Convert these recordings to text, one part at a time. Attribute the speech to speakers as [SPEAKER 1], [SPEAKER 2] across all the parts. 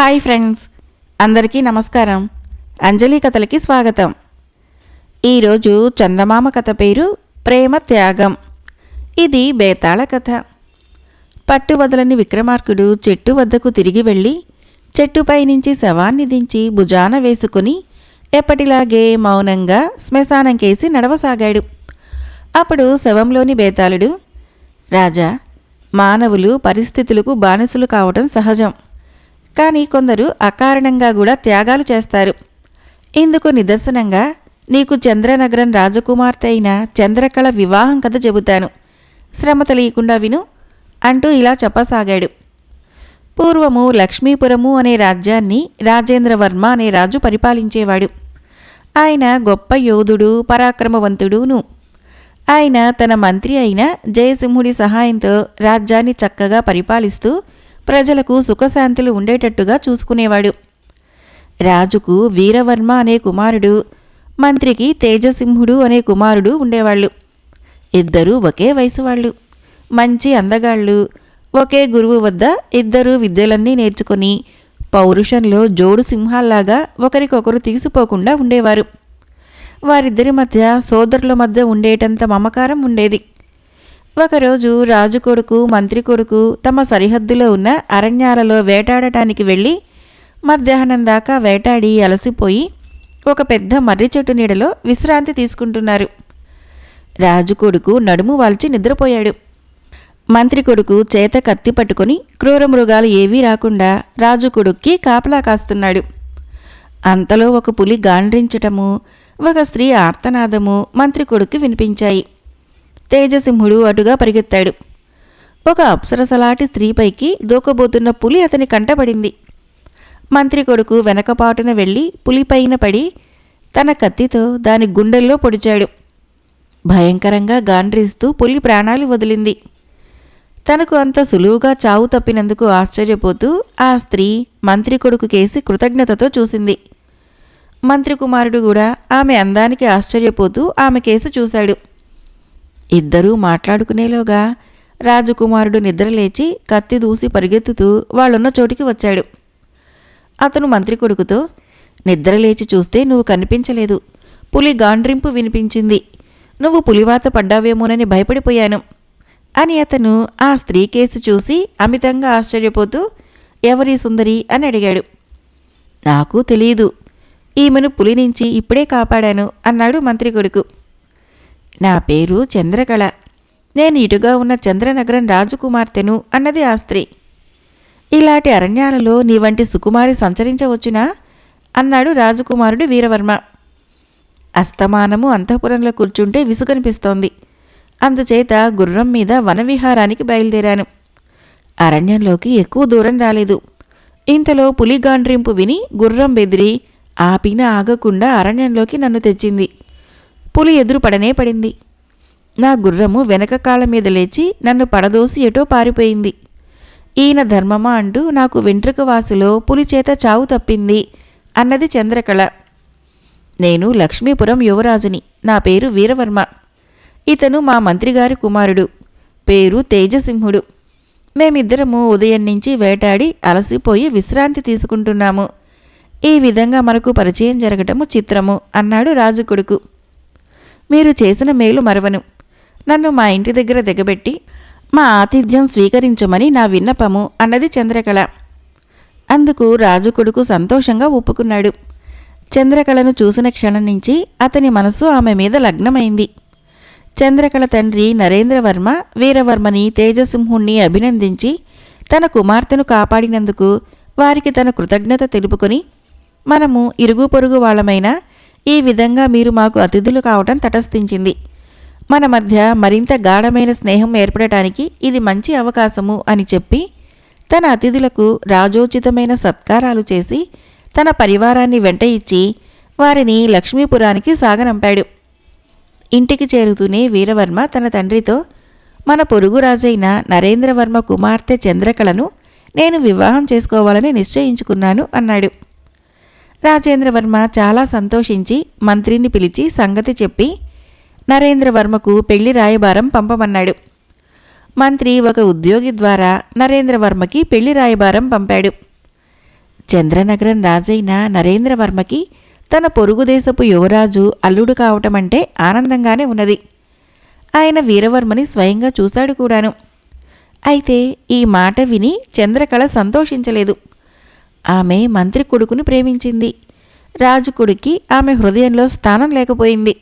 [SPEAKER 1] Hi friends. అందరికీ నమస్కారం. అంజలి కథలకి స్వాగతం. ఈరోజు చందమామ కథ పేరు ప్రేమ త్యాగం. ఇది బేతాళ కథ. పట్టు వదలని విక్రమార్కుడు చెట్టు వద్దకు తిరిగి వెళ్ళి చెట్టుపై నుంచి శవాన్ని దించి భుజాన వేసుకుని ఎప్పటిలాగే మౌనంగా శ్మశానం కేసి నడవసాగాడు. అప్పుడు శవంలోని బేతాళుడు రాజా మానవులు పరిస్థితులకు బానిసలు కావటం సహజం. కానీ కొందరు అకారణంగా కూడా త్యాగాలు చేస్తారు. ఇందుకు నిదర్శనంగా నీకు చంద్రనగరం రాజకుమార్తె అయిన చంద్రకళ వివాహం కథ చెబుతాను. శ్రమ తెలియకుండా విను అంటూ ఇలా చెప్పసాగాడు. పూర్వము లక్ష్మీపురము అనే రాజ్యాన్ని రాజేంద్రవర్మ అనే రాజు పరిపాలించేవాడు. ఆయన గొప్ప యోధుడు పరాక్రమవంతుడును. ఆయన తన మంత్రి అయిన జయసింహుడి సహాయంతో రాజ్యాన్ని చక్కగా పరిపాలిస్తూ ప్రజలకు సుఖశాంతులు ఉండేటట్టుగా చూసుకునేవాడు. రాజుకు వీరవర్మ అనే కుమారుడు మంత్రికి తేజసింహుడు అనే కుమారుడు ఉండేవాళ్ళు. ఇద్దరూ ఒకే వయసు వాళ్ళు మంచి అందగాళ్ళు. ఒకే గురువు వద్ద ఇద్దరు విద్యలన్నీ నేర్చుకొని పౌరుషంలో జోడు సింహాల్లాగా ఒకరికొకరు తీసిపోకుండా ఉండేవారు. వారిద్దరి మధ్య సోదరుల మధ్య ఉండేటంత మమకారం ఉండేది. ఒకరోజు రాజు కొడుకు మంత్రి కొడుకు తమ సరిహద్దులో ఉన్న అరణ్యాలలో వేటాడటానికి వెళ్ళి మధ్యాహ్నం దాకా వేటాడి అలసిపోయి ఒక పెద్ద మర్రి చెట్టు నీడలో విశ్రాంతి తీసుకుంటున్నారు. రాజు కొడుకు నడుము వాల్చి నిద్రపోయాడు. మంత్రి కొడుకు చేత కత్తి పట్టుకొని క్రూర మృగాలు ఏవీ రాకుండా రాజు కొడుక్కి కాపలా కాస్తున్నాడు. అంతలో ఒక పులి గాండ్రించటము ఒక స్త్రీ ఆర్తనాదము మంత్రి కొడుక్కి వినిపించాయి. తేజసింహుడు అటుగా పరిగెత్తాడు. ఒక అప్సరసలాటి స్త్రీపైకి దూకబోతున్న పులి అతని కంటపడింది. మంత్రి కొడుకు వెనకపాటున వెళ్ళి పులిపైన పడి తన కత్తితో దాని గుండెల్లో పొడిచాడు. భయంకరంగా గాండ్రిస్తూ పులి ప్రాణాలు వదిలింది. తనకు అంత సులువుగా చావు తప్పినందుకు ఆశ్చర్యపోతూ ఆ స్త్రీ మంత్రి కొడుకు కేసి కృతజ్ఞతతో చూసింది. మంత్రి కుమారుడు కూడా ఆమె అందానికి ఆశ్చర్యపోతూ ఆమె కేసు చూశాడు. ఇద్దరూ మాట్లాడుకునేలోగా రాజకుమారుడు నిద్రలేచి కత్తి దూసి పరిగెత్తుతూ వాళ్ళున్న చోటికి వచ్చాడు. అతను మంత్రి కొడుకుతో నిద్రలేచి చూస్తే నువ్వు కనిపించలేదు. పులి గాండ్రింపు వినిపించింది. నువ్వు పులివాత పడ్డావేమోనని భయపడిపోయాను. అని అతను ఆ స్త్రీ కేసు చూసి అమితంగా ఆశ్చర్యపోతూ ఎవరి సుందరి? అని అడిగాడు. నాకు తెలియదు ఈమెను పులి నుంచి ఇప్పుడే కాపాడాను అన్నాడు మంత్రి కొడుకు. నా పేరు చంద్రకళ. నేను ఇటుగా ఉన్న చంద్రనగరం రాజకుమార్తెను అన్నది ఆ స్త్రీ. ఇలాంటి అరణ్యాలలో నీ వంటి సుకుమారి సంచరించవచ్చునా? అన్నాడు రాజకుమారుడు వీరవర్మ. అస్తమానము అంతఃపురంలో కూర్చుంటే విసుగనిపిస్తోంది. అందుచేత గుర్రం మీద వనవిహారానికి బయలుదేరాను. అరణ్యంలోకి ఎక్కువ దూరం రాలేదు. ఇంతలో పులిగాండ్రింపు విని గుర్రం బెదిరి ఆపిన ఆగకుండా అరణ్యంలోకి నన్ను తెచ్చింది. పులి ఎదురు పడనే పడింది. నా గుర్రము వెనక కాళ్ళ మీద లేచి నన్ను పడదోసి ఎటో పారిపోయింది. ఈయన ధర్మమా అంటూ నాకు వెంట్రుక వాసిలో పులి చేత చావు తప్పింది అన్నది చంద్రకళ. నేను లక్ష్మీపురం యువరాజుని. నా పేరు వీరవర్మ. ఇతను మా మంత్రిగారి కుమారుడు. పేరు తేజసింహుడు. మేమిద్దరము ఉదయం నుంచి వేటాడి అలసిపోయి విశ్రాంతి తీసుకుంటున్నాము. ఈ విధంగా మనకు పరిచయం జరగటము చిత్రము అన్నాడు రాజు కొడుకు. మీరు చేసిన మేలు మరవను. నన్ను మా ఇంటి దగ్గర దిగబెట్టి మా ఆతిథ్యం స్వీకరించమని నా విన్నపము అన్నది చంద్రకళ. అందుకు రాజు కొడుకు సంతోషంగా ఒప్పుకున్నాడు. చంద్రకళను చూసిన క్షణం నుంచి అతని మనసు ఆమె మీద లగ్నమైంది. చంద్రకళ తండ్రి నరేంద్రవర్మ వీరవర్మని తేజసింహుణ్ణి అభినందించి తన కుమార్తెను కాపాడినందుకు వారికి తన కృతజ్ఞత తెలుపుకొని మనము ఇరుగు పొరుగు వాళ్ళమైనా ఈ విధంగా మీరు మాకు అతిథులు కావటం తటస్థించింది. మన మధ్య మరింత గాఢమైన స్నేహం ఏర్పడటానికి ఇది మంచి అవకాశము అని చెప్పి తన అతిథులకు రాజోచితమైన సత్కారాలు చేసి తన పరివారాన్ని వెంట ఇచ్చి వారిని లక్ష్మీపురానికి సాగనంపాడు. ఇంటికి చేరుతూనే వీరవర్మ తన తండ్రితో మన పొరుగు రాజైన నరేంద్రవర్మ కుమార్తె చంద్రకళను నేను వివాహం చేసుకోవాలని నిశ్చయించుకున్నాను అన్నాడు. రాజేంద్రవర్మ చాలా సంతోషించి మంత్రిని పిలిచి సంగతి చెప్పి నరేంద్రవర్మకు పెళ్ళి రాయబారం పంపమన్నాడు. మంత్రి ఒక ఉద్యోగి ద్వారా నరేంద్రవర్మకి పెళ్ళి రాయబారం పంపాడు. చంద్రనగరం రాజైన నరేంద్రవర్మకి తన పొరుగుదేశపు యువరాజు అల్లుడు కావటం అంటే ఆనందంగానే ఉన్నది. ఆయన వీరవర్మని స్వయంగా చూశాడు కూడాను. అయితే ఈ మాట విని చంద్రకళ సంతోషించలేదు. ఆమె మంత్రి కొడుకును ప్రేమించింది. రాజు కొడుక్కి ఆమె హృదయంలో స్థానం లేకపోయింది.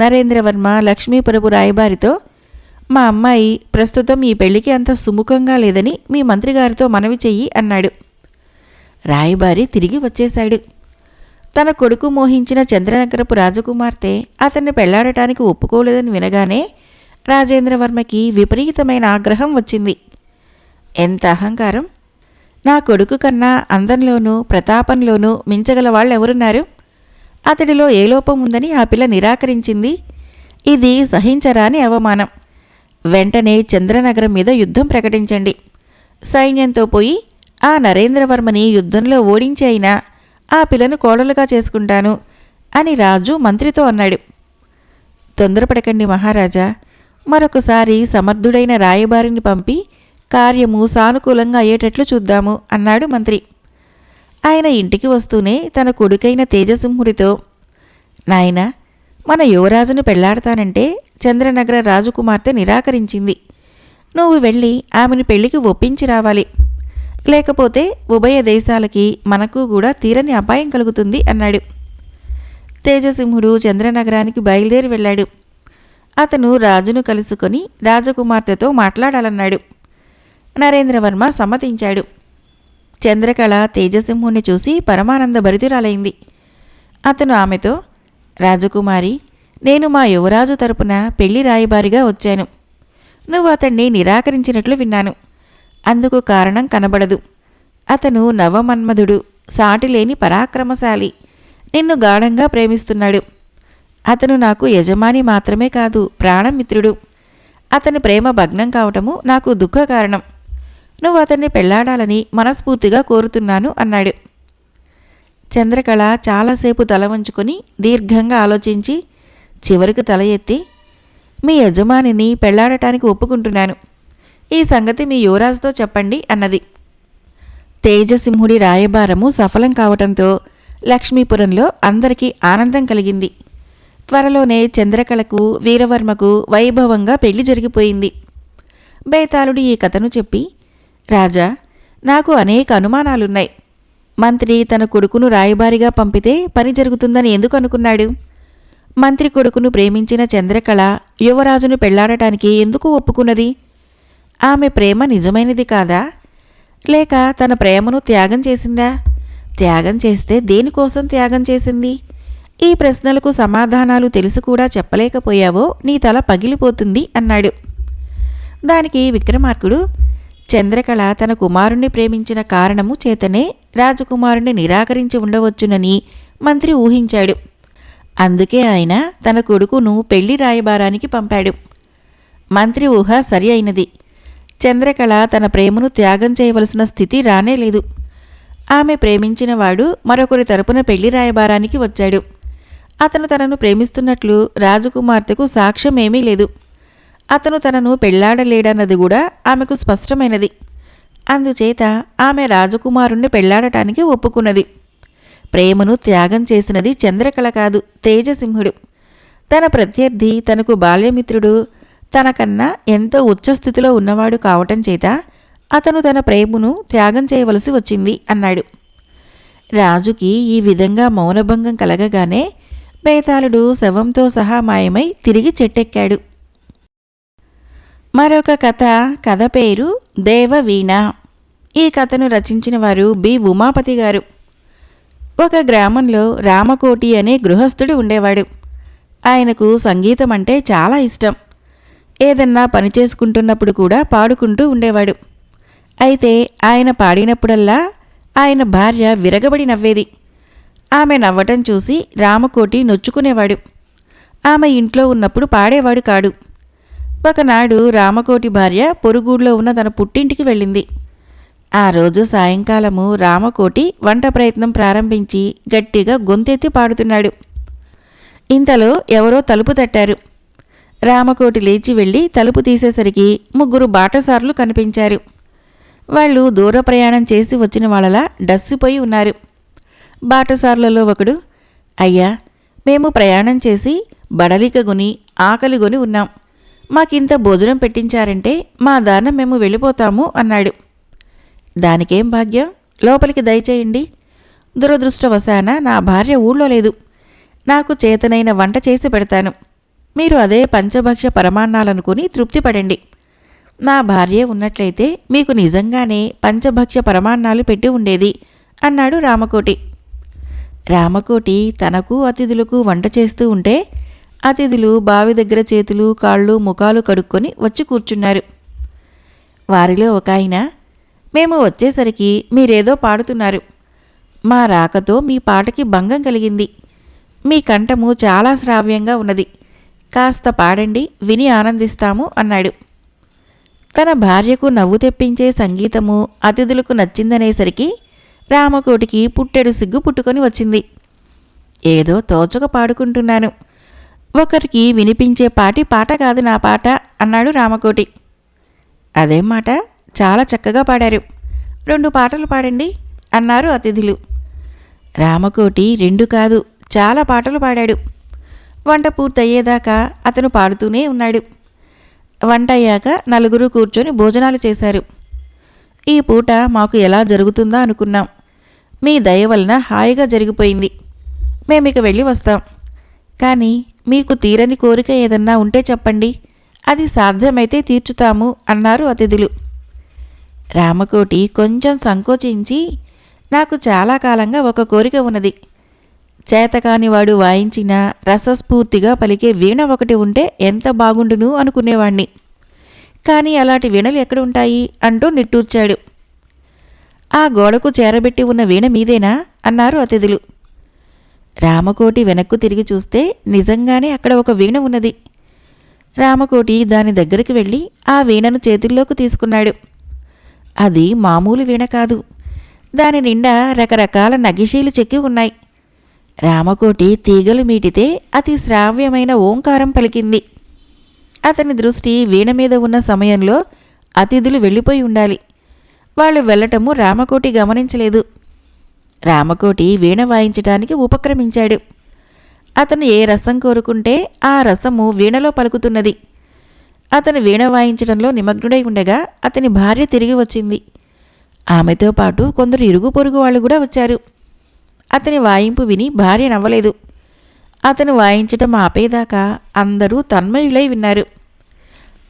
[SPEAKER 1] నరేంద్రవర్మ లక్ష్మీపురపు రాయబారితో మా అమ్మాయి ప్రస్తుతం ఈ పెళ్ళికి అంత సుముఖంగా లేదని మీ మంత్రిగారితో మనవి చెయ్యి అన్నాడు. రాయబారి తిరిగి వచ్చేశాడు. తన కొడుకు మోహించిన చంద్రనగరపు రాజకుమార్తె అతన్ని పెళ్ళాడటానికి ఒప్పుకోలేదని వినగానే రాజేంద్రవర్మకి విపరీతమైన ఆగ్రహం వచ్చింది. ఎంత అహంకారం! నా కొడుకు కన్నా అందంలోనూ ప్రతాపంలోనూ మించగల వాళ్ళెవరున్నారు? అతడిలో ఏ లోపం ఉందని ఆ పిల్ల నిరాకరించింది. ఇది సహించరాని అవమానం. వెంటనే చంద్రనగరం మీద యుద్ధం ప్రకటించండి. సైన్యంతో పోయి ఆ నరేంద్రవర్మని యుద్ధంలో ఓడించి అయినా ఆ పిల్లను కోడలుగా చేసుకుంటాను అని రాజు మంత్రితో అన్నాడు. తొందరపడకండి మహారాజా. మరొకసారి సమర్థుడైన రాయబారిని పంపి కార్యము సానుకూలంగా అయ్యేటట్లు చూద్దాము అన్నాడు మంత్రి. ఆయన ఇంటికి వస్తూనే తన కొడుకైన తేజసింహుడితో నాయన మన యువరాజును పెళ్ళాడతానంటే చంద్రనగర రాజకుమార్తె నిరాకరించింది. నువ్వు వెళ్ళి ఆమెను పెళ్ళికి ఒప్పించి రావాలి. లేకపోతే ఉభయ దేశాలకి మనకు కూడా తీరని అపాయం కలుగుతుంది అన్నాడు. తేజసింహుడు చంద్రనగరానికి బయలుదేరి వెళ్ళాడు. అతను రాజును కలుసుకొని రాజకుమార్తెతో మాట్లాడాలన్నాడు. నరేంద్రవర్మ సమ్మతించాడు. చంద్రకళ తేజసింహుణ్ణి చూసి పరమానంద భరితురాలైంది. అతను ఆమెతో రాజకుమారి నేను మా యువరాజు తరపున పెళ్ళి రాయబారిగా వచ్చాను. నువ్వు అతన్ని నిరాకరించినట్లు విన్నాను. అందుకు కారణం కనబడదు. అతను నవమన్మధుడు సాటిలేని పరాక్రమశాలి. నిన్ను గాఢంగా ప్రేమిస్తున్నాడు. అతను నాకు యజమాని మాత్రమే కాదు ప్రాణమిత్రుడు. అతని ప్రేమ భగ్నం కావటము నాకు దుఃఖ కారణం నువ్వు అతన్ని పెళ్ళాడాలని మనస్ఫూర్తిగా కోరుతున్నాను అన్నాడు. చంద్రకళ చాలాసేపు తల వంచుకొని దీర్ఘంగా ఆలోచించి చివరికి తల ఎత్తి మీ యజమానిని పెళ్ళాడటానికి ఒప్పుకుంటున్నాను. ఈ సంగతి మీ యువరాజుతో చెప్పండి అన్నది. తేజసింహుడి రాయబారము సఫలం కావటంతో లక్ష్మీపురంలో అందరికీ ఆనందం కలిగింది. త్వరలోనే చంద్రకళకు వీరవర్మకు వైభవంగా పెళ్ళి జరిగిపోయింది. బేతాళుడు ఈ కథను చెప్పి రాజా నాకు అనేక అనుమానాలున్నాయి. మంత్రి తన కొడుకును రాయబారిగా పంపితే పని జరుగుతుందని ఎందుకు అనుకున్నాడు? మంత్రి కొడుకును ప్రేమించిన చంద్రకళ యువరాజును పెళ్ళాడటానికి ఎందుకు ఒప్పుకున్నది? ఆమె ప్రేమ నిజమైనది కాదా? లేక తన ప్రేమను త్యాగం చేసిందా? త్యాగం చేస్తే దేనికోసం త్యాగం చేసింది? ఈ ప్రశ్నలకు సమాధానాలు తెలిసి కూడా చెప్పలేకపోయావో నీ తల పగిలిపోతుంది అన్నాడు. దానికి విక్రమార్కుడు చంద్రకళ తన కుమారుణ్ణి ప్రేమించిన కారణము చేతనే రాజకుమారుణ్ణి నిరాకరించి ఉండవచ్చునని మంత్రి ఊహించాడు. అందుకే ఆయన తన కొడుకును పెళ్ళి రాయబారానికి పంపాడు. మంత్రి ఊహ సరి అయినది. చంద్రకళ తన ప్రేమను త్యాగం చేయవలసిన స్థితి రానేలేదు ఆమె ప్రేమించినవాడు మరొకరి తరపున పెళ్ళి రాయబారానికి వచ్చాడు. అతను తనను ప్రేమిస్తున్నట్లు రాజకుమార్తెకు సాక్ష్యమేమీ లేదు. అతను తనను పెళ్ళాడలేడన్నది కూడా ఆమెకు స్పష్టమైనది. అందుచేత ఆమె రాజకుమారుణ్ణి పెళ్ళాడటానికి ఒప్పుకున్నది. ప్రేమను త్యాగం చేసినది చంద్రకళ కాదు తేజసింహుడు. తన ప్రత్యర్థి తనకు బాల్యమిత్రుడు తనకన్నా ఎంతో ఉచ్చస్థితిలో ఉన్నవాడు కావటం చేత అతను తన ప్రేమను త్యాగం చేయవలసి వచ్చింది అన్నాడు. రాజుకి ఈ విధంగా మౌనభంగం కలగగానే బేతాళుడు శవంతో సహా మాయమై తిరిగి చెట్టెక్కాడు. మరొక కథ కథ పేరు దేవవీణ. ఈ కథను రచించిన వారు బి. ఉమాపతి గారు. ఒక గ్రామంలో రామకోటి అనే గృహస్థుడు ఉండేవాడు. ఆయనకు సంగీతం అంటే చాలా ఇష్టం. ఏదన్నా పని చేసుకుంటున్నప్పుడు కూడా పాడుకుంటూ ఉండేవాడు. అయితే ఆయన పాడినప్పుడల్లా ఆయన భార్య విరగబడి నవ్వేది. ఆమె నవ్వటం చూసి రామకోటి నొచ్చుకునేవాడు. ఆమె ఇంట్లో ఉన్నప్పుడు పాడేవాడు కాడు. ఒకనాడు రామకోటి భార్య పొరుగుడులో ఉన్న తన పుట్టింటికి వెళ్ళింది. ఆ రోజు సాయంకాలము రామకోటి వంట ప్రయత్నం ప్రారంభించి గట్టిగా గొంతెత్తి పాడుతున్నాడు. ఇంతలో ఎవరో తలుపు తట్టారు. రామకోటి లేచి వెళ్ళి తలుపు తీసేసరికి ముగ్గురు బాటసార్లు కనిపించారు. వాళ్ళు దూర ప్రయాణం చేసి వచ్చిన వాళ్ళలా డస్సిపోయి ఉన్నారు. బాటసార్లలో ఒకడు అయ్యా మేము ప్రయాణం చేసి బడలికగుని ఆకలిగొని ఉన్నాం. మాకింత భోజనం పెట్టించారంటే మా దాన మేము వెళ్ళిపోతాము అన్నాడు. దానికేం భాగ్యం? లోపలికి దయచేయండి. దురదృష్టవశాన నా భార్య ఊళ్ళో లేదు. నాకు చేతనైన వంట చేసి పెడతాను. మీరు అదే పంచభక్ష పరమాన్నాలనుకుని తృప్తిపడండి. నా భార్య ఉన్నట్లయితే మీకు నిజంగానే పంచభక్ష పరమాన్నాలు పెట్టి ఉండేది అన్నాడు రామకోటి. రామకోటి తనకు అతిథులకు వంట చేస్తూ ఉంటే అతిథులు బావి దగ్గర చేతులు కాళ్ళు ముఖాలు కడుక్కొని వచ్చి కూర్చున్నారు. వారిలో ఒక ఆయన మేము వచ్చేసరికి మీరేదో పాడుతున్నారు. మా రాకతో మీ పాటకి భంగం కలిగింది. మీ కంఠము చాలా శ్రావ్యంగా ఉన్నది. కాస్త పాడండి విని ఆనందిస్తాము అన్నాడు. తన భార్యకు నవ్వు తెప్పించే సంగీతము అతిథులకు నచ్చిందనేసరికి రామకోటికి పుట్టెడు సిగ్గు పుట్టుకొని వచ్చింది. ఏదో తోచక పాడుకుంటున్నాను. ఒకరికి వినిపించే పాటి పాట కాదు నా పాట అన్నాడు రామకోటి. అదేం మాట? చాలా చక్కగా పాడారు. రెండు పాటలు పాడండి అన్నారు అతిథులు. రామకోటి రెండు కాదు చాలా పాటలు పాడాడు. వంట పూర్తయ్యేదాకా అతను పాడుతూనే ఉన్నాడు. వంట అయ్యాక నలుగురు కూర్చొని భోజనాలు చేశారు. ఈ పూట మాకు ఎలా జరుగుతుందా అనుకున్నాం. మీ దయ వలన హాయిగా జరిగిపోయింది. మేమిక వెళ్ళి వస్తాం. కానీ మీకు తీరని కోరిక ఏదన్నా ఉంటే చెప్పండి. అది సాధ్యమైతే తీర్చుతాము అన్నారు అతిథులు. రామకోటి కొంచెం సంకోచించి నాకు చాలా కాలంగా ఒక కోరిక ఉన్నది. చేతకానివాడు వాయించిన రసస్ఫూర్తిగా పలికే వీణ ఒకటి ఉంటే ఎంత బాగుండును అనుకునేవాణ్ణి. కానీ అలాంటి వీణలు ఎక్కడ ఉంటాయి అంటూ నిట్టూర్చాడు. ఆ గోడకు చేరబెట్టి ఉన్న వీణ మీదేనా? అన్నారు అతిథులు. రామకోటి వెనక్కు తిరిగి చూస్తే నిజంగానే అక్కడ ఒక వీణ ఉన్నది. రామకోటి దాని దగ్గరికి వెళ్ళి ఆ వీణను చేతుల్లోకి తీసుకున్నాడు. అది మామూలు వీణ కాదు. దాని నిండా రకరకాల నగిషీలు చెక్కి ఉన్నాయి. రామకోటి తీగలు మీటితే అతి శ్రావ్యమైన ఓంకారం పలికింది. అతని దృష్టి వీణ మీద ఉన్న సమయంలో అతిథులు వెళ్ళిపోయి ఉండాలి. వాళ్ళు వెళ్ళటము రామకోటి గమనించలేదు. రామకోటి వీణ వాయించటానికి ఉపక్రమించాడు. అతను ఏ రసం కోరుకుంటే ఆ రసము వీణలో పలుకుతున్నది. అతను వీణ వాయించడంలో నిమగ్నుడై ఉండగా అతని భార్య తిరిగి వచ్చింది. ఆమెతో పాటు కొందరు ఇరుగు పొరుగు వాళ్ళు కూడా వచ్చారు. అతని వాయింపు విని భార్య నవ్వలేదు. అతను వాయించటం ఆపేదాకా అందరూ తన్మయులై విన్నారు.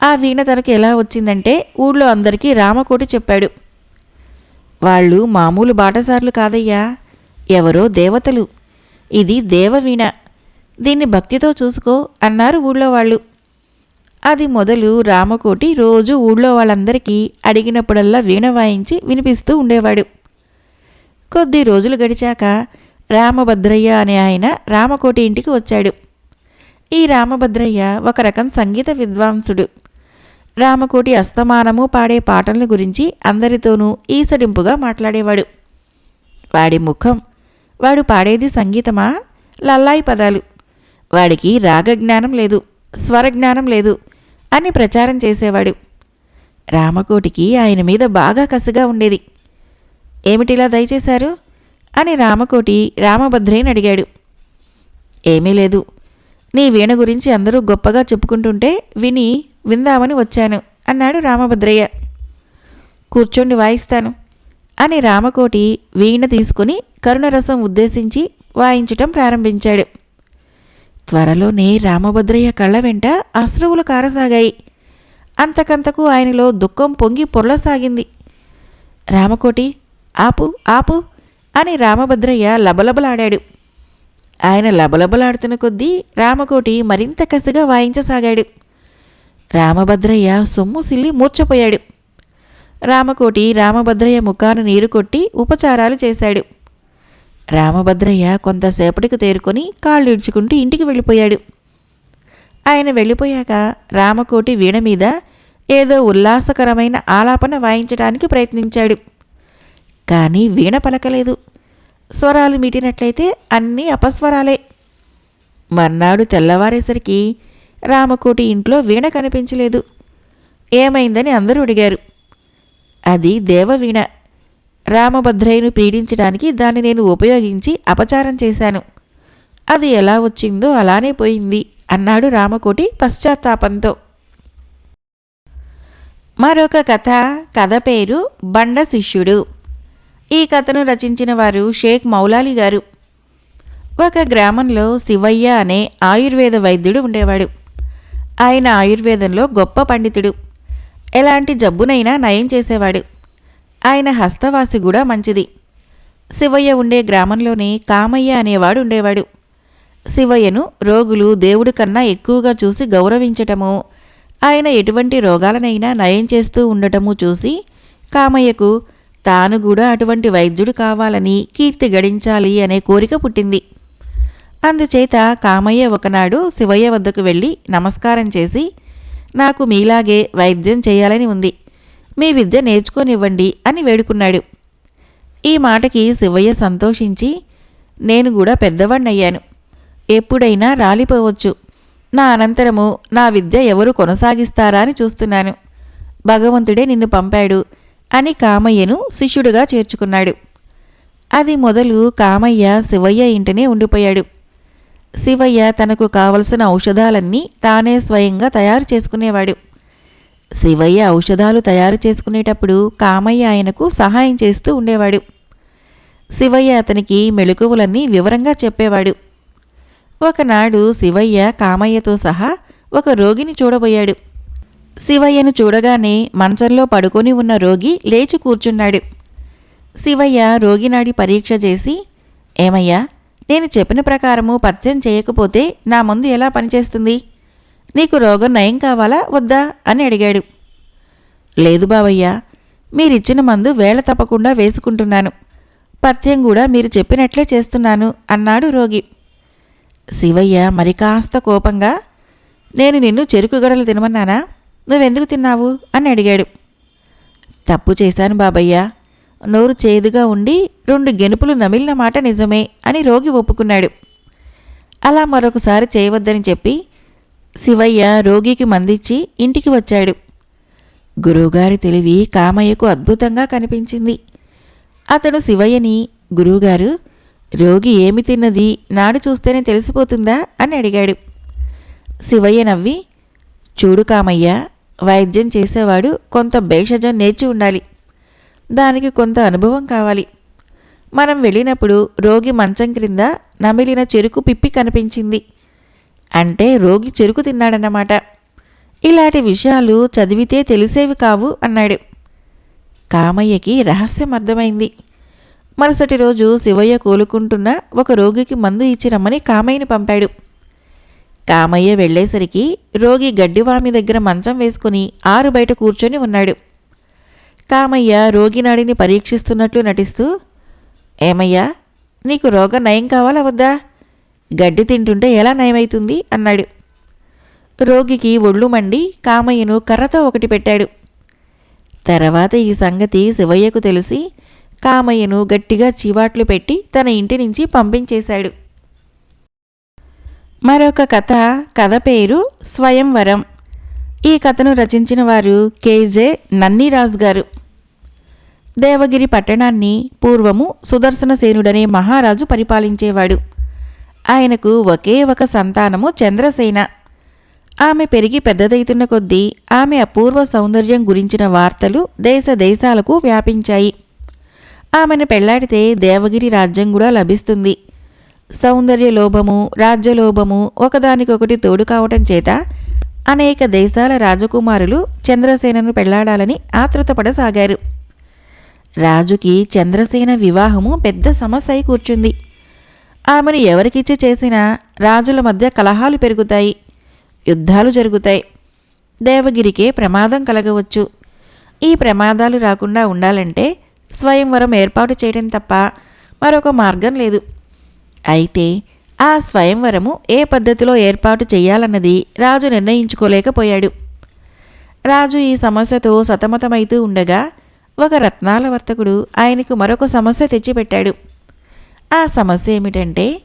[SPEAKER 1] ఆ వీణ తనకు ఎలా వచ్చిందంటే ఊళ్ళో అందరికీ రామకోటి చెప్పాడు. వాళ్ళు మామూలు బాటసార్లు కాదయ్యా. ఎవరో దేవతలు. ఇది దేవవీణ దీన్ని భక్తితో చూసుకో అన్నారు ఊళ్ళో వాళ్ళు. అది మొదలు రామకోటి రోజు ఊళ్ళో వాళ్ళందరికీ అడిగినప్పుడల్లా వీణ వాయించి వినిపిస్తూ ఉండేవాడు. కొద్ది రోజులు గడిచాక రామభద్రయ్య అనే ఆయన రామకోటి ఇంటికి వచ్చాడు. ఈ రామభద్రయ్య ఒక రకం సంగీత విద్వాంసుడు. రామకోటి అస్తమానము పాడే పాటల గురించి అందరితోనూ ఈసడింపుగా మాట్లాడేవాడు. వాడి ముఖం వాడు పాడేది సంగీతమా? లల్లాయి పదాలు. వాడికి రాగజ్ఞానం లేదు స్వరజ్ఞానం లేదు అని ప్రచారం చేసేవాడు. రామకోటికి ఆయన మీద బాగా కసిగా ఉండేది. ఏమిటిలా దయచేశారు? అని రామకోటి రామభద్రేని అడిగాడు. ఏమీ లేదు. నీ వీణ గురించి అందరూ గొప్పగా చెప్పుకుంటుంటే విని విందామని వచ్చాను. అన్నాడు రామభద్రయ్య. కూర్చోండి వాయిస్తాను. అని రామకోటి వీణ తీసుకుని కరుణరసం ఉద్దేశించి వాయించటం ప్రారంభించాడు. త్వరలోనే రామభద్రయ్య కళ్ళ వెంట అశ్రువులు కారసాగాయి. అంతకంతకు ఆయనలో దుఃఖం పొంగి పొర్లసాగింది రామకోటి ఆపు ఆపు అని రామభద్రయ్య లబలబలాడాడు. ఆయన లబలబలాడుతున్న కొద్దీ రామకోటి మరింత కసిగా వాయించసాగాడు. రామభద్రయ్య సొమ్ము సిల్లి మూర్చపోయాడు రామకోటి రామభద్రయ్య ముఖాను నీరు కొట్టి ఉపచారాలు చేశాడు. రామభద్రయ్య కొంతసేపటికి తేరుకొని కాళ్ళు ఇడ్చుకుంటూ ఇంటికి వెళ్ళిపోయాడు. ఆయన వెళ్ళిపోయాక రామకోటి వీణ మీద ఏదో ఉల్లాసకరమైన ఆలాపన వాయించడానికి ప్రయత్నించాడు. కానీ వీణ పలకలేదు. స్వరాలు మీటినట్లయితే అన్నీ అపస్వరాలే. మర్నాడు తెల్లవారేసరికి రామకోటి ఇంట్లో వీణ కనిపించలేదు. ఏమైందని అందరూ అడిగారు. అది దేవవీణ రామభద్రయ్యను పీడించడానికి దాన్ని నేను ఉపయోగించి అపచారం చేశాను. అది ఎలా వచ్చిందో అలానే పోయింది అన్నాడు రామకోటి పశ్చాత్తాపంతో. మరొక కథ కథ పేరు బండ శిష్యుడు. ఈ కథను రచించిన వారు షేక్ మౌలాలి గారు. ఒక గ్రామంలో శివయ్య అనే ఆయుర్వేద వైద్యుడు ఉండేవాడు. ఆయన ఆయుర్వేదంలో గొప్ప పండితుడు. ఎలాంటి జబ్బునైనా నయం చేసేవాడు. ఆయన హస్తవాసి కూడా మంచిది. శివయ్య ఉండే గ్రామంలోనే కామయ్య అనేవాడు ఉండేవాడు. శివయ్యను రోగులు దేవుడి కన్నా ఎక్కువగా చూసి గౌరవించటము ఆయన ఎటువంటి రోగాలనైనా నయం చేస్తూ ఉండటము చూసి కామయ్యకు తాను కూడా అటువంటి వైద్యుడు కావాలని కీర్తి గడించాలి అనే కోరిక పుట్టింది. అందుచేత కామయ్య ఒకనాడు శివయ్య వద్దకు వెళ్ళి నమస్కారం చేసి నాకు మీలాగే వైద్యం చేయాలని ఉంది. మీ విద్య నేర్చుకోనివ్వండి అని వేడుకున్నాడు. ఈ మాటకి శివయ్య సంతోషించి నేను కూడా పెద్దవాణ్ణయ్యాను. ఎప్పుడైనా రాలిపోవచ్చు. నా అనంతరము నా విద్య ఎవరు కొనసాగిస్తారా అని చూస్తున్నాను. భగవంతుడే నిన్ను పంపాడు అని కామయ్యను శిష్యుడుగా చేర్చుకున్నాడు. అది మొదలు కామయ్య శివయ్య ఇంటనే ఉండిపోయాడు. శివయ్య తనకు కావలసిన ఔషధాలన్నీ తానే స్వయంగా తయారు చేసుకునేవాడు. శివయ్య ఔషధాలు తయారు చేసుకునేటప్పుడు కామయ్య ఆయనకు సహాయం చేస్తూ ఉండేవాడు. శివయ్య అతనికి మెలకువలన్నీ వివరంగా చెప్పేవాడు. ఒకనాడు శివయ్య కామయ్యతో సహా ఒక రోగిని చూడబోయాడు. శివయ్యను చూడగానే మంచంలో పడుకొని ఉన్న రోగి లేచి కూర్చున్నాడు. శివయ్య రోగినాడి పరీక్ష చేసి ఏమయ్యా నేను చెప్పిన ప్రకారము పథ్యం చేయకపోతే నా ముందు ఎలా పనిచేస్తుంది? నీకు రోగం నయం కావాలా వద్దా? అని అడిగాడు. లేదు బావయ్య మీరిచ్చిన మందు వేళ తప్పకుండా వేసుకుంటున్నాను. పథ్యం కూడా మీరు చెప్పినట్లే చేస్తున్నాను అన్నాడు రోగి. శివయ్య మరి కాస్త కోపంగా నేను నిన్ను చెరుకు గడలు తినమన్నానా? నువ్వెందుకు తిన్నావు? అని అడిగాడు. తప్పు చేశాను బాబయ్య నోరు చేదుగా ఉండి రెండు గెనుపులు నమిలిన మాట నిజమే అని రోగి ఒప్పుకున్నాడు. అలా మరొకసారి చేయవద్దని చెప్పి శివయ్య రోగికి మందిచ్చి ఇంటికి వచ్చాడు. గురువుగారి తెలివి కామయ్యకు అద్భుతంగా కనిపించింది. అతడు శివయ్యని గురువుగారు రోగి ఏమి తిన్నది నాడు చూస్తేనే తెలిసిపోతుందా అని అడిగాడు. శివయ్య నవ్వి చూడు కామయ్య వైద్యం చేసేవాడు కొంత భేషజం నేర్చి ఉండాలి. దానికి కొంత అనుభవం కావాలి. మనం వెళ్ళినప్పుడు రోగి మంచం క్రింద నమిలిన చెరుకు పిప్పి కనిపించింది. అంటే రోగి చెరుకు తిన్నాడన్నమాట. ఇలాంటి విషయాలు చదివితే తెలిసేవి కావు అన్నాడు. కామయ్యకి రహస్యం అర్థమైంది. మరుసటి రోజు శివయ్య కోలుకుంటున్న ఒక రోగికి మందు ఇచ్చి రమ్మని కామయ్యని పంపాడు. కామయ్య వెళ్ళేసరికి రోగి గడ్డివామి దగ్గర మంచం వేసుకుని ఆరు బయట కూర్చొని ఉన్నాడు. కామయ్య రోగినాడిని పరీక్షిస్తున్నట్లు నటిస్తూ ఏమయ్యా నీకు రోగం నయం కావాలా వద్దా? గడ్డి తింటుంటే ఎలా నయమవుతుంది అన్నాడు. రోగికి ఒళ్ళు మండి కామయ్యను కర్రతో ఒకటి పెట్టాడు. తర్వాత ఈ సంగతి శివయ్యకు తెలిసి కామయ్యను గట్టిగా చీవాట్లు పెట్టి తన ఇంటి నుంచి పంపించేశాడు. మరొక కథ కథ పేరు స్వయంవరం. ఈ కథను రచించిన వారు కేజే నన్నీరాజ్ గారు. దేవగిరి పట్టణాన్ని పూర్వము సుదర్శనసేనుడనే మహారాజు పరిపాలించేవాడు. ఆయనకు ఒకే ఒక సంతానము చంద్రసేన. ఆమె పెరిగి పెద్దదైతున్న కొద్దీ ఆమె అపూర్వ సౌందర్యం గురించిన వార్తలు దేశ దేశాలకు వ్యాపించాయి. ఆమెను పెళ్ళాడితే దేవగిరి రాజ్యం కూడా లభిస్తుంది. సౌందర్య లోభము రాజ్యలోభము ఒకదానికొకటి తోడు కావటం చేత అనేక దేశాల రాజకుమారులు చంద్రసేనను పెళ్ళాడాలని ఆతృతపడసాగారు. రాజుకి చంద్రసేన వివాహము పెద్ద సమస్య అయి కూర్చుంది. ఆమెను ఎవరికిచ్చి చేసినా రాజుల మధ్య కలహాలు పెరుగుతాయి యుద్ధాలు జరుగుతాయి. దేవగిరికే ప్రమాదం కలగవచ్చు. ఈ ప్రమాదాలు రాకుండా ఉండాలంటే స్వయంవరం ఏర్పాటు చేయడం తప్ప మరొక మార్గం లేదు. అయితే ఆ స్వయంవరము ఏ పద్ధతిలో ఏర్పాటు చేయాలన్నది రాజు నిర్ణయించుకోలేకపోయాడు. రాజు ఈ సమస్యతో సతమతమైతూ ఉండగా ఒక రత్నాల వర్తకుడు ఆయనకు మరొక సమస్య తెచ్చిపెట్టాడు. ఆ సమస్య ఏమిటంటే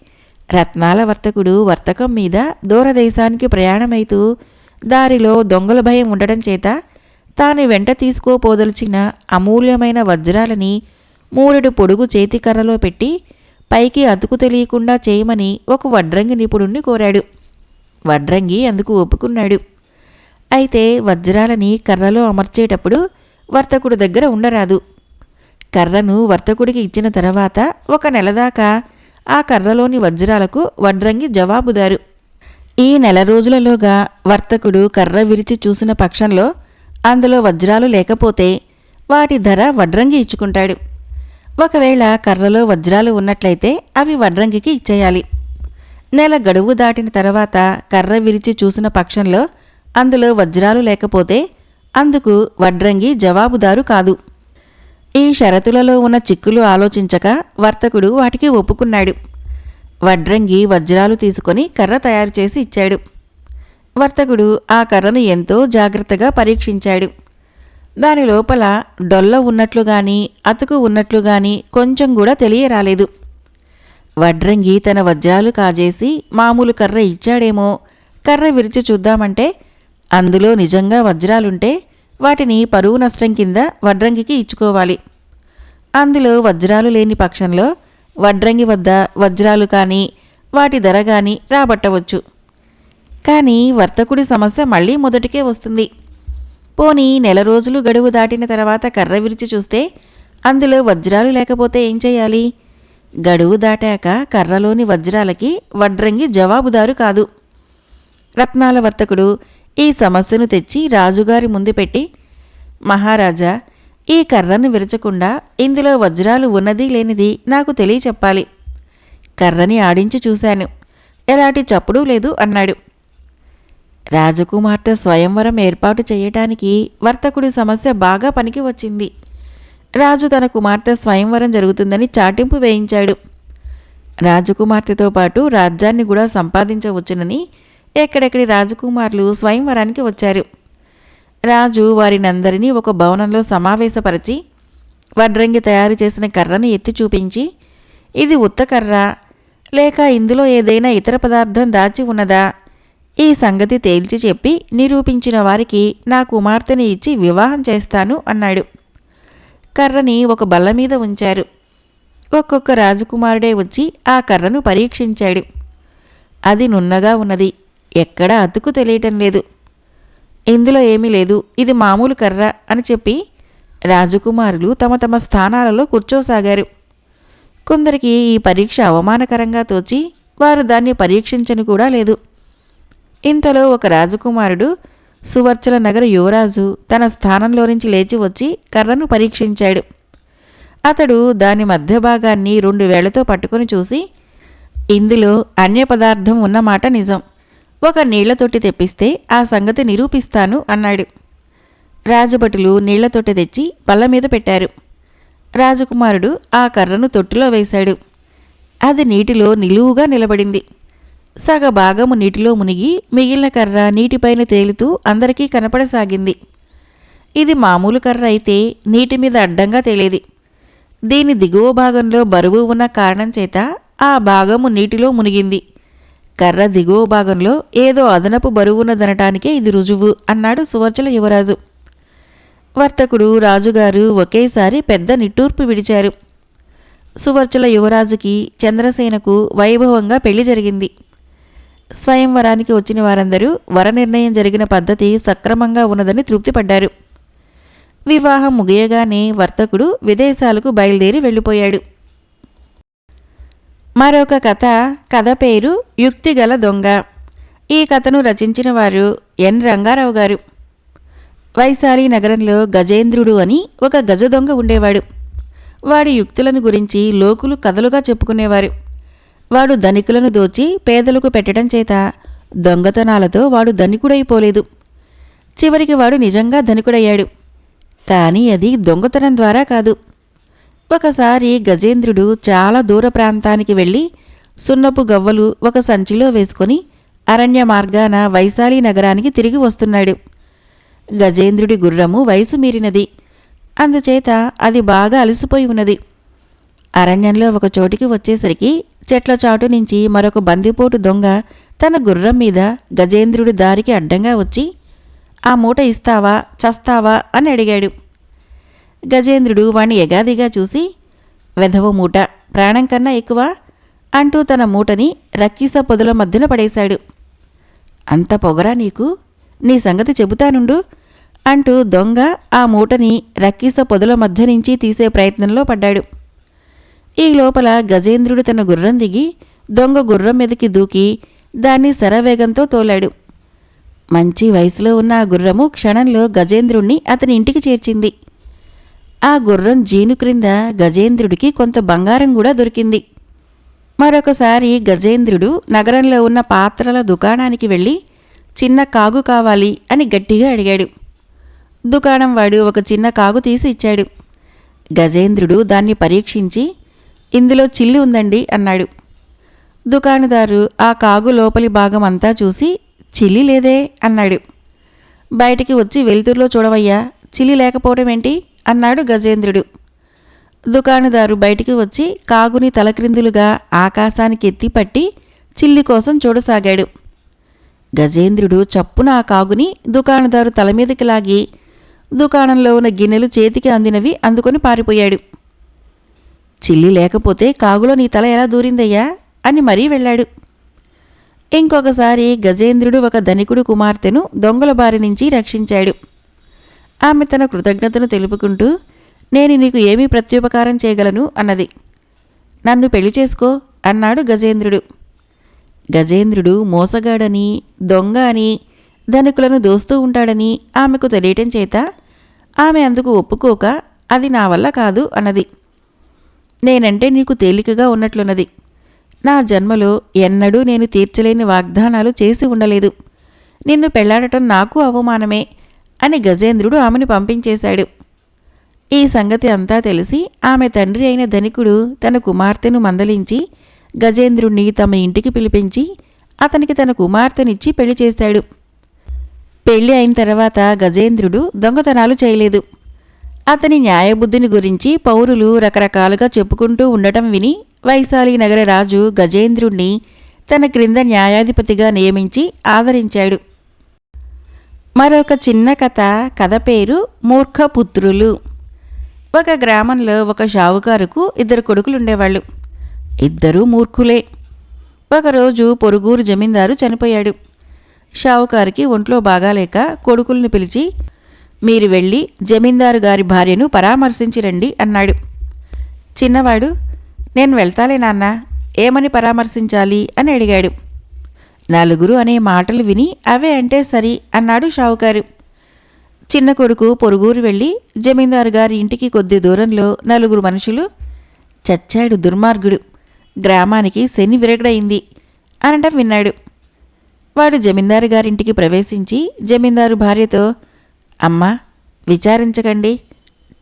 [SPEAKER 1] రత్నాల వర్తకుడు వర్తకం మీద దూరదేశానికి ప్రయాణమైతూ దారిలో దొంగల భయం ఉండడం చేత తాను వెంట తీసుకోపోదలిచిన అమూల్యమైన వజ్రాలని మూరెడు పొడుగు చేతికర్రలో పెట్టి పైకి అతుకు తెలియకుండా చేయమని ఒక వడ్రంగి నిపుణుణ్ణి కోరాడు. వడ్రంగి అందుకు ఒప్పుకున్నాడు. అయితే వజ్రాలని కర్రలో అమర్చేటప్పుడు వర్తకుడు దగ్గర ఉండరాదు. కర్రను వర్తకుడికి ఇచ్చిన తర్వాత ఒక నెల దాకా ఆ కర్రలోని వజ్రాలకు వడ్రంగి జవాబుదారు. ఈ నెల రోజులలోగా వర్తకుడు కర్ర విరిచి చూసిన పక్షంలో అందులో వజ్రాలు లేకపోతే వాటి ధర వడ్రంగి ఇచ్చుకుంటాడు. ఒకవేళ కర్రలో వజ్రాలు ఉన్నట్లయితే అవి వడ్రంగికి ఇచ్చేయాలి. నెల గడువు దాటిన తర్వాత కర్ర విరిచి చూసిన పక్షంలో అందులో వజ్రాలు లేకపోతే అందుకు వడ్రంగి జవాబుదారు కాదు. ఈ షరతులలో ఉన్న చిక్కులు ఆలోచించక వర్తకుడు వాటికి ఒప్పుకున్నాడు. వడ్రంగి వజ్రాలు తీసుకొని కర్ర తయారు చేసి ఇచ్చాడు. వర్తకుడు ఆ కర్రను ఎంతో జాగ్రత్తగా పరీక్షించాడు. దాని లోపల డొల్ల ఉన్నట్లు గాని అతుకు ఉన్నట్లు గాని కొంచెం కూడా తెలియరాలేదు. వడ్రంగి తన వజ్రాలు కాజేసి మామూలు కర్ర ఇచ్చాడేమో కర్ర విరిచి చూద్దామంటే అందులో నిజంగా వజ్రాలుంటే వాటిని పరువు నష్టం కింద వడ్రంగికి ఇచ్చుకోవాలి. అందులో వజ్రాలు లేని పక్షంలో వడ్రంగి వద్ద వజ్రాలు కానీ వాటి ధర కానీ రాబట్టవచ్చు. కానీ వర్తకుడి సమస్య మళ్ళీ మొదటికే వస్తుంది. పోనీ నెల రోజులు గడువు దాటిన తర్వాత కర్ర విరిచి చూస్తే అందులో వజ్రాలు లేకపోతే ఏం చేయాలి? గడువు దాటాక కర్రలోని వజ్రాలకి వడ్రంగి జవాబుదారు కాదు. రత్నాల వర్తకుడు ఈ సమస్యను తెచ్చి రాజుగారి ముందు పెట్టి మహారాజా ఈ కర్రను విరచకుండా ఇందులో వజ్రాలు ఉన్నది లేనిది నాకు తెలియచెప్పాలి. కర్రని ఆడించి చూశాను. ఎలాంటి చప్పుడూ లేదు అన్నాడు. రాజకుమార్తె స్వయంవరం ఏర్పాటు చేయటానికి వర్తకుడి సమస్య బాగా పనికి వచ్చింది. రాజు తన కుమార్తె స్వయంవరం జరుగుతుందని చాటింపు వేయించాడు. రాజకుమార్తెతో పాటు రాజ్యాన్ని కూడా సంపాదించవచ్చునని ఎక్కడెక్కడి రాజకుమారులు స్వయంవరానికి వచ్చారు. రాజు వారినందరినీ ఒక భవనంలో సమావేశపరిచి వడ్రంగి తయారు చేసిన కర్రను ఎత్తి చూపించి ఇది ఉత్త కర్ర లేక ఇందులో ఏదైనా ఇతర పదార్థం దాచి ఉన్నదా? ఈ సంగతి తేల్చి చెప్పి నిరూపించిన వారికి నా కుమార్తెని ఇచ్చి వివాహం చేస్తాను అన్నాడు. కర్రని ఒక బల్ల మీద ఉంచారు. ఒక్కొక్క రాజకుమారుడే వచ్చి ఆ కర్రను పరీక్షించాడు. అది నున్నగా ఉన్నది. ఎక్కడా అతుకు తెలియటం లేదు. ఇందులో ఏమీ లేదు. ఇది మామూలు కర్ర అని చెప్పి రాజకుమారులు తమ తమ స్థానాలలో కూర్చోసాగారు. కొందరికి ఈ పరీక్ష అవమానకరంగా తోచి వారు దాన్ని పరీక్షించని కూడా లేదు. ఇంతలో ఒక రాజకుమారుడు సువర్చల నగర యువరాజు తన స్థానంలో నుంచి లేచి వచ్చి కర్రను పరీక్షించాడు. అతడు దాని మధ్య భాగాన్ని రెండు వేళ్ళతో పట్టుకొని చూసి ఇందులో అన్య పదార్థం ఉన్నమాట నిజం. ఒక నీళ్ళ తొట్టి తెప్పిస్తే ఆ సంగతి నిరూపిస్తాను అన్నాడు. రాజభటులు నీళ్ళ తెచ్చి పళ్ళ మీద పెట్టారు. రాజకుమారుడు ఆ కర్రను తొట్టిలో వేశాడు. అది నీటిలో నిలువుగా నిలబడింది. సగ భాగము నీటిలో మునిగి మిగిలిన కర్ర నీటిపైన తేలుతూ అందరికీ కనపడసాగింది. ఇది మామూలు కర్ర అయితే నీటి మీద అడ్డంగా తేలేది. దీని దిగువ భాగంలో బరువు ఉన్న కారణం చేత ఆ భాగము నీటిలో మునిగింది. కర్ర దిగువ భాగంలో ఏదో అదనపు బరువున్నదనటానికే ఇది రుజువు అన్నాడు సువర్చల యువరాజు. వర్తకుడు రాజుగారు ఒకేసారి పెద్ద నిట్టూర్పు విడిచారు. సువర్చల యువరాజుకి చంద్రసేనకు వైభవంగా పెళ్ళి జరిగింది. స్వయంవరానికి వచ్చిన వారందరూ వర నిర్ణయం జరిగిన పద్ధతి సక్రమంగా ఉన్నదని తృప్తిపడ్డారు. వివాహం ముగియగానే వర్తకుడు విదేశాలకు బయలుదేరి వెళ్ళిపోయాడు. మరొక కథ కథ పేరు యుక్తిగల దొంగ. ఈ కథను రచించిన వారు ఎన్. రంగారావు గారు. వైశాలి నగరంలో గజేంద్రుడు అని ఒక గజ దొంగ ఉండేవాడు. వాడి యుక్తులను గురించి లోకులు కథలుగా చెప్పుకునేవారు. వాడు ధనికులను దోచి పేదలకు పెట్టడం చేత దొంగతనాలతో వాడు ధనికుడైపోలేదు. చివరికి వాడు నిజంగా ధనికుడయ్యాడు. కానీ అది దొంగతనం ద్వారా కాదు. ఒకసారి గజేంద్రుడు చాలా దూర ప్రాంతానికి వెళ్ళి సున్నపు గవ్వలు ఒక సంచిలో వేసుకొని అరణ్య మార్గాన వైశాలి నగరానికి తిరిగి వస్తున్నాడు. గజేంద్రుడి గుర్రము వయసు మీరినది. అందుచేత అది బాగా అలసిపోయి ఉన్నది. అరణ్యంలో ఒక చోటికి వచ్చేసరికి చెట్ల చాటు నుంచి మరొక బందిపోటు దొంగ తన గుర్రం మీద గజేంద్రుడి దారికి అడ్డంగా వచ్చి ఆ మూట ఇస్తావా? చస్తావా? అని అడిగాడు. గజేంద్రుడు వాణ్ణి ఎగాదిగా చూసి వెధవ మూట ప్రాణం కన్నా ఎక్కువ అంటూ తన మూటని రక్కీస పొదల మధ్యన పడేశాడు. అంత పొగరా నీకు? నీ సంగతి చెబుతానుండు అంటూ దొంగ ఆ మూటని రక్కీస పొదల మధ్య నుంచి తీసే ప్రయత్నంలో పడ్డాడు. ఈ లోపల గజేంద్రుడు తన గుర్రం దిగి దొంగ గుర్రం మీదకి దూకి దాన్ని శరవేగంతో తోలాడు. మంచి వయసులో ఉన్న ఆ గుర్రము క్షణంలో గజేంద్రుణ్ణి అతని ఇంటికి చేర్చింది. ఆ గుర్రం జీను క్రింద గజేంద్రుడికి కొంత బంగారం కూడా దొరికింది. మరొకసారి గజేంద్రుడు నగరంలో ఉన్న పాత్రల దుకాణానికి వెళ్ళి చిన్న కాగు కావాలి అని గట్టిగా అడిగాడు. దుకాణం వాడు ఒక చిన్న కాగు తీసి ఇచ్చాడు. గజేంద్రుడు దాన్ని పరీక్షించి ఇందులో చిల్లి ఉందండి అన్నాడు. దుకాణదారు ఆ కాగు లోపలి భాగం అంతా చూసి చిల్లి లేదే అన్నాడు. బయటికి వచ్చి వెలుతురులో చూడవయ్యా చిల్లి లేకపోవడం ఏంటి? అన్నాడు గజేంద్రుడు. దుకాణదారు బయటికి వచ్చి కాగుని తలక్రిందులుగా ఆకాశానికి ఎత్తి పట్టి చిల్లి కోసం చూడసాగాడు. గజేంద్రుడు చప్పున ఆ కాగుని దుకాణదారు తల మీదకి లాగి దుకాణంలో ఉన్న గిన్నెలు చేతికి అందినవి అందుకొని పారిపోయాడు. చిల్లి లేకపోతే కాగులో నీ తల ఎలా దూరిందయ్యా? అని మరీ వెళ్ళాడు. ఇంకొకసారి గజేంద్రుడు ఒక ధనికుడు కుమార్తెను దొంగల బారి నుంచి రక్షించాడు. ఆమె తన కృతజ్ఞతను తెలుపుకుంటూ నేను నీకు ఏమీ ప్రత్యుపకారం చేయగలను అన్నది. నన్ను పెళ్ళి చేసుకో అన్నాడు గజేంద్రుడు. గజేంద్రుడు మోసగాడని దొంగ అని ధనికులను దోస్తూ ఉంటాడని ఆమెకు తెలియటం చేత ఆమె అందుకు ఒప్పుకోక అది నా వల్ల కాదు అన్నది. నేనంటే నీకు తేలికగా ఉన్నట్లున్నది. నా జన్మలో ఎన్నడూ నేను తీర్చలేని వాగ్దానాలు చేసి ఉండలేదు. నిన్ను పెళ్ళాడటం నాకు అవమానమే. అని గజేంద్రుడు ఆమెను పంపించేశాడు. ఈ సంగతి అంతా తెలిసి ఆమె తండ్రి అయిన ధనికుడు తన కుమార్తెను మందలించి గజేంద్రుణ్ణి తమ ఇంటికి పిలిపించి అతనికి తన కుమార్తెనిచ్చి పెళ్ళి చేశాడు. పెళ్ళి అయిన తర్వాత గజేంద్రుడు దొంగతనాలు చేయలేదు. అతని న్యాయబుద్ధిని గురించి పౌరులు రకరకాలుగా చెప్పుకుంటూ ఉండటం విని వైశాలి నగర రాజు గజేంద్రుణ్ణి తన క్రింద న్యాయాధిపతిగా నియమించి ఆదరించాడు. మరొక చిన్న కథ కథ పేరు మూర్ఖపుత్రులు. ఒక గ్రామంలో ఒక షావుకారుకు ఇద్దరు కొడుకులు ఉండేవాళ్ళు ఇద్దరూ మూర్ఖులే. ఒకరోజు పొరుగురు జమీందారు చనిపోయాడు. షావుకారికి ఒంట్లో బాగాలేక కొడుకుల్ని పిలిచి మీరు వెళ్ళి జమీందారు గారి భార్యను పరామర్శించి రండి అన్నాడు. చిన్నవాడు నేను వెళ్తాలే నాన్న ఏమని పరామర్శించాలి అని అడిగాడు. నలుగురు అనే మాటలు విని అవే అంటే సరి అన్నాడు షావుకారు. చిన్న కొడుకు పొరుగురు వెళ్ళి జమీందారు గారి ఇంటికి కొద్ది దూరంలో నలుగురు మనుషులు చచ్చాడు దుర్మార్గుడు గ్రామానికి శని విరగడైంది అనటం విన్నాడు. వాడు జమీందారు గారింటికి ప్రవేశించి జమీందారు భార్యతో అమ్మా విచారించకండి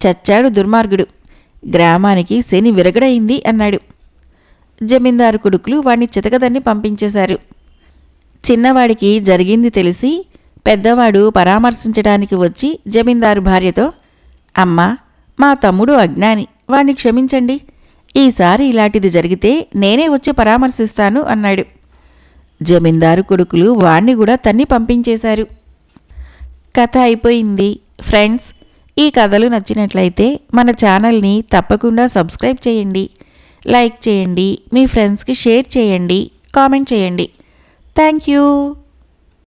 [SPEAKER 1] చచ్చాడు దుర్మార్గుడు గ్రామానికి శని విరగడైంది అన్నాడు. జమీందారు కొడుకులు వాణ్ణి చితకదన్ని పంపించేశారు. చిన్నవాడికి జరిగింది తెలిసి పెద్దవాడు పరామర్శించడానికి వచ్చి జమీందారు భార్యతో అమ్మా మా తమ్ముడు అజ్ఞాని వాణ్ణి క్షమించండి. ఈసారి ఇలాంటిది జరిగితే నేనే వచ్చి పరామర్శిస్తాను అన్నాడు. జమీందారు కొడుకులు వాణ్ణి కూడా తన్ని పంపించేశారు. కథ అయిపోయింది. ఫ్రెండ్స్ ఈ కథలు నచ్చినట్లయితే మన ఛానల్ని తప్పకుండా సబ్స్క్రైబ్ చేయండి. లైక్ చేయండి. మీ ఫ్రెండ్స్కి షేర్ చేయండి. కామెంట్ చేయండి. Thank you.